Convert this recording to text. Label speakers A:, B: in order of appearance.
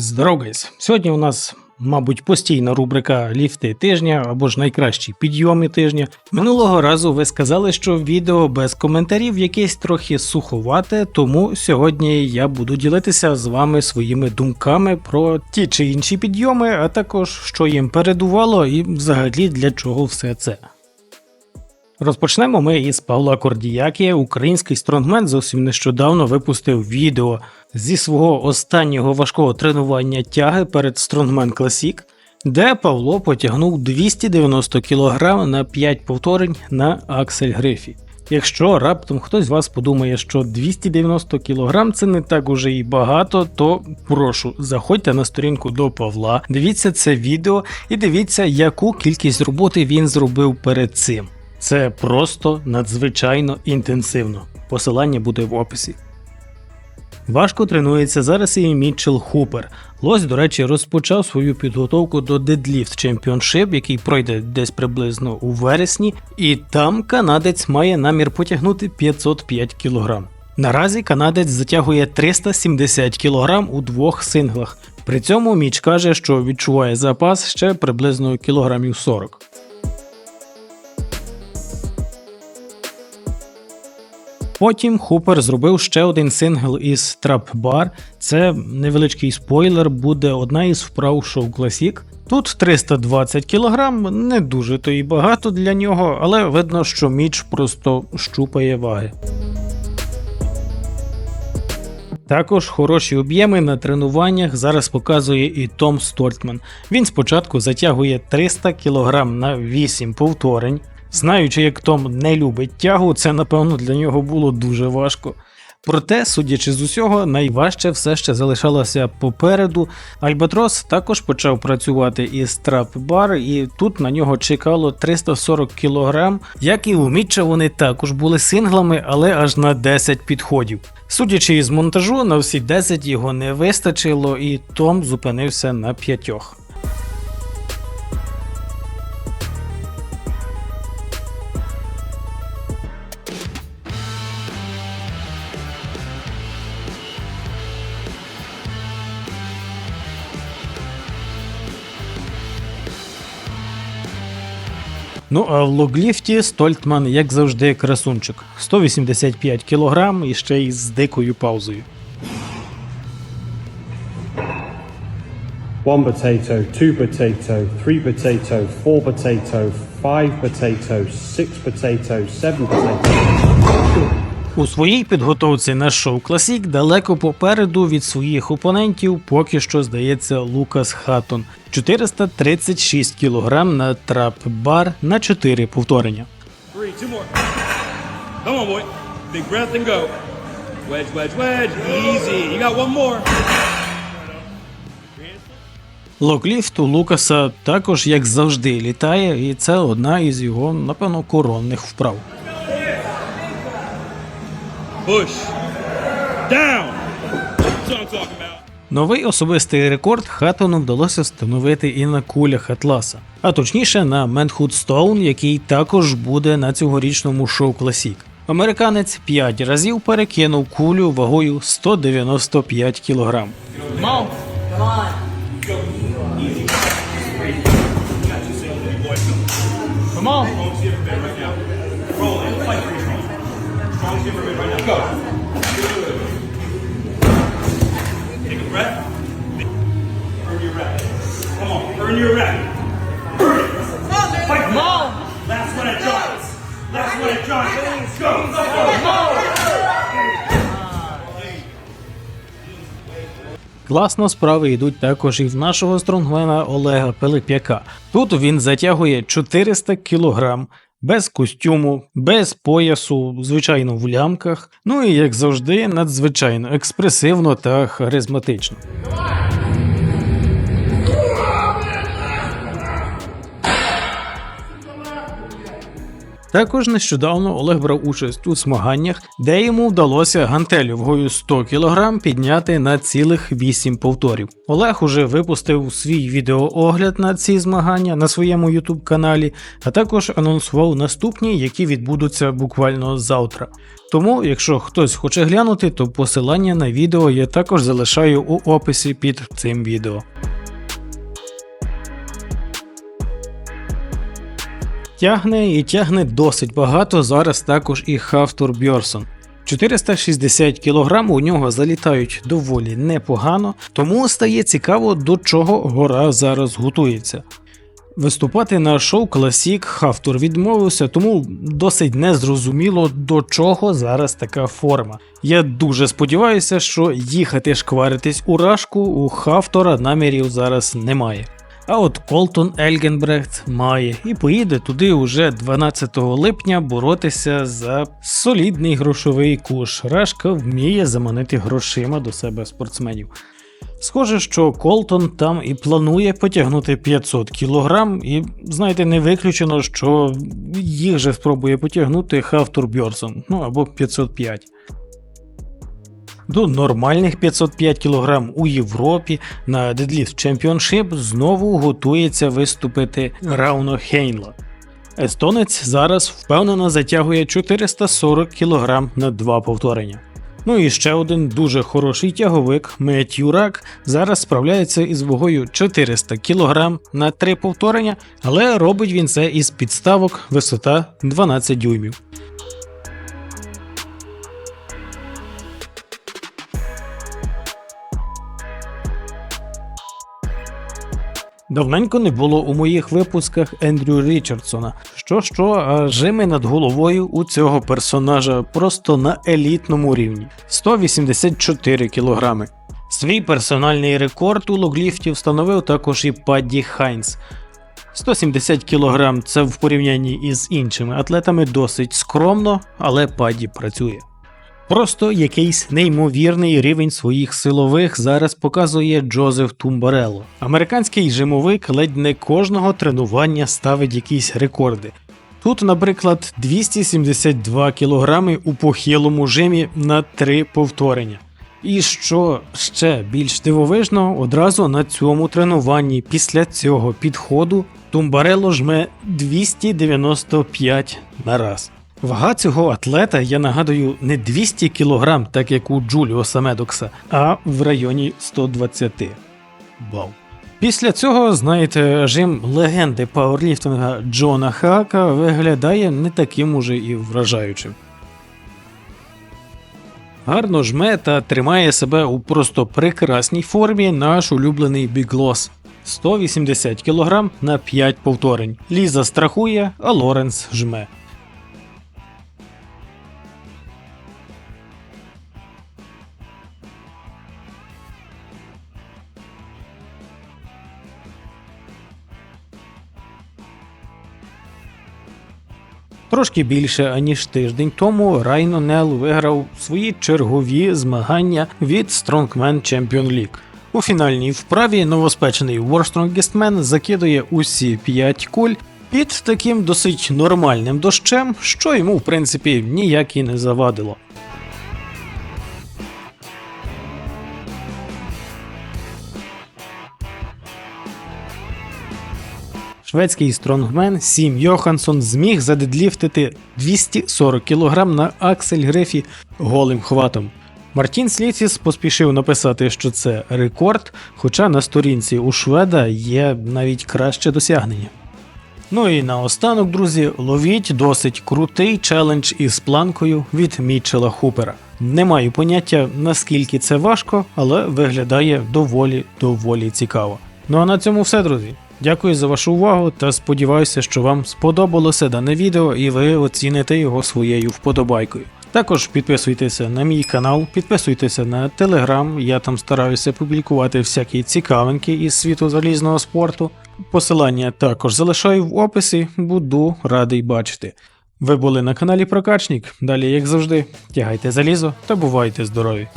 A: Здоров, гайс! Сьогодні у нас, мабуть, постійна рубрика ліфти тижня або ж найкращі підйоми тижня. Минулого разу ви сказали, що відео без коментарів якесь трохи суховате, тому сьогодні я буду ділитися з вами своїми думками про ті чи інші підйоми, а також що їм передувало і взагалі для чого все це. Розпочнемо ми із Павла Кордіякі. Український стронгмен зовсім нещодавно випустив відео зі свого останнього важкого тренування тяги перед Strongman Classic, де Павло потягнув 290 кг на 5 повторень на Аксель Грифі. Якщо раптом хтось з вас подумає, що 290 кг це не так уже і багато, то прошу заходьте на сторінку до Павла, дивіться це відео і дивіться, яку кількість роботи він зробив перед цим. Це просто надзвичайно інтенсивно. Посилання буде в описі. Важко тренується зараз і Мітчел Хупер. Лось, до речі, розпочав свою підготовку до Deadlift Championship, який пройде десь приблизно у вересні, і там канадець має намір потягнути 505 кг. Наразі канадець затягує 370 кг у двох синглах. При цьому Міч каже, що відчуває запас ще приблизно кілограмів 40. Потім Хупер зробив ще один сингл із Trap Bar. Це невеличкий спойлер, буде одна із вправ шоу Classic. Тут 320 кг, не дуже то і багато для нього, але видно, що Міч просто щупає ваги. Також хороші об'єми на тренуваннях зараз показує і Том Стортман. Він спочатку затягує 300 кг на 8 повторень. Знаючи, як Том не любить тягу, це напевно для нього було дуже важко. Проте, судячи з усього, найважче все ще залишалося попереду. Альбатрос також почав працювати із трап-бар, і тут на нього чекало 340 кг. Як і у Мітча, вони також були синглами, але аж на 10 підходів. Судячи із монтажу, на всі 10 його не вистачило, і Том зупинився на п'ятьох. Ну а в логліфті Стольтман, як завжди, красунчик. 185 кг і ще й з дикою паузою.
B: One potato, two potato, three potato, four potato, five potato, six potato, seven potato.
A: У своїй підготовці на шоу Classic далеко попереду від своїх опонентів поки що здається Лукас Хаттон. 436 кг на трап-бар на 4 повторення. Локліфт у Лукаса також, як завжди, літає, і це одна із його, напевно, коронних вправ.
C: Push. Down. That's what I'm talking about.
A: Новий особистий рекорд Хаттону вдалося встановити і на кулях Атласа, а точніше на Manhood Stone, який також буде на цьогорічному шоу Classic. Американець 5 разів перекинув кулю вагою 195 кг.
C: Come on.
A: Класно справи йдуть також і в нашого стронгмена Олега Пилип'яка. Тут він затягує 400 кг без костюму, без поясу, звичайно в лямках. Ну і як завжди, надзвичайно експресивно та харизматично. Також нещодавно Олег брав участь у змаганнях, де йому вдалося гантелю вагою 100 кг підняти на цілих 8 повторів. Олег уже випустив свій відеоогляд на ці змагання на своєму YouTube каналі, а також анонсував наступні, які відбудуться буквально завтра. Тому, якщо хтось хоче глянути, то посилання на відео я також залишаю у описі під цим відео. Тягне і тягне досить багато зараз також і Хавтур Бьорсон. 460 кг у нього залітають доволі непогано, тому стає цікаво, до чого гора зараз готується. Виступати на шоу Classic Хавтур відмовився, тому досить незрозуміло до чого зараз така форма. Я дуже сподіваюся, що їхати шкваритись у рашку у Хавтора намірів зараз немає. А от Колтон Ельгенбрехт має і поїде туди уже 12 липня боротися за солідний грошовий куш. Рашка вміє заманити грошима до себе спортсменів. Схоже, що Колтон там і планує потягнути 500 кг, і знаєте, не виключено, що їх же спробує потягнути Хавтур Бьорсон, ну або 505. До нормальних 505 кг у Європі на Deadlift Championship знову готується виступити Рауно Хейнла. Естонець зараз впевнено затягує 440 кг на два повторення. Ну і ще один дуже хороший тяговик Меттью Рак зараз справляється із вагою 400 кг на три повторення, але робить він це із підставок висота 12 дюймів. Давненько не було у моїх випусках Ендрю Річардсона. Що що, жими над головою у цього персонажа просто на елітному рівні 184 кілограми. Свій персональний рекорд у логліфті встановив також і Падді Хайнс. 170 кг це в порівнянні із іншими атлетами досить скромно, але Падді працює. Просто якийсь неймовірний рівень своїх силових зараз показує Джозеф Тумбарелло. Американський жимовик ледь не кожного тренування ставить якісь рекорди. Тут, наприклад, 272 кг у похилому жимі на три повторення. І що ще більш дивовижно, одразу на цьому тренуванні після цього підходу Тумбарелло жме 295 на раз. Вага цього атлета, я нагадую, не 200 кг, так як у Джуліоса Медокса, а в районі 120. Вау. Після цього, знаєте, жим легенди пауерліфтинга Джона Хака виглядає не таким уже і вражаючим. Гарно жме та тримає себе у просто прекрасній формі наш улюблений біглос. 180 кг на 5 повторень. Ліза страхує, а Лоренс жме. Трошки більше аніж тиждень тому Райно Нел виграв свої чергові змагання від Strongman Champion League. У фінальній вправі новоспечений War Strongest Man закидує усі 5 куль під таким досить нормальним дощем, що йому в принципі ніяк і не завадило. Шведський стронгмен Сім Йоханссон зміг задедліфтити 240 кг на аксель грифі голим хватом. Мартін Сліціс поспішив написати, що це рекорд, хоча на сторінці у Шведа є навіть краще досягнення. Ну і наостанок, друзі, ловіть досить крутий челендж із планкою від Мітчела Хупера. Не маю поняття, наскільки це важко, але виглядає доволі доволі цікаво. Ну а на цьому все, друзі. Дякую за вашу увагу та сподіваюся, що вам сподобалося дане відео і ви оціните його своєю вподобайкою. Також підписуйтеся на мій канал, підписуйтеся на телеграм, я там стараюся публікувати всякі цікавинки із світу залізного спорту. Посилання також залишаю в описі, буду радий бачити. Ви були на каналі Прокачник. Далі, як завжди, тягайте залізо та бувайте здорові!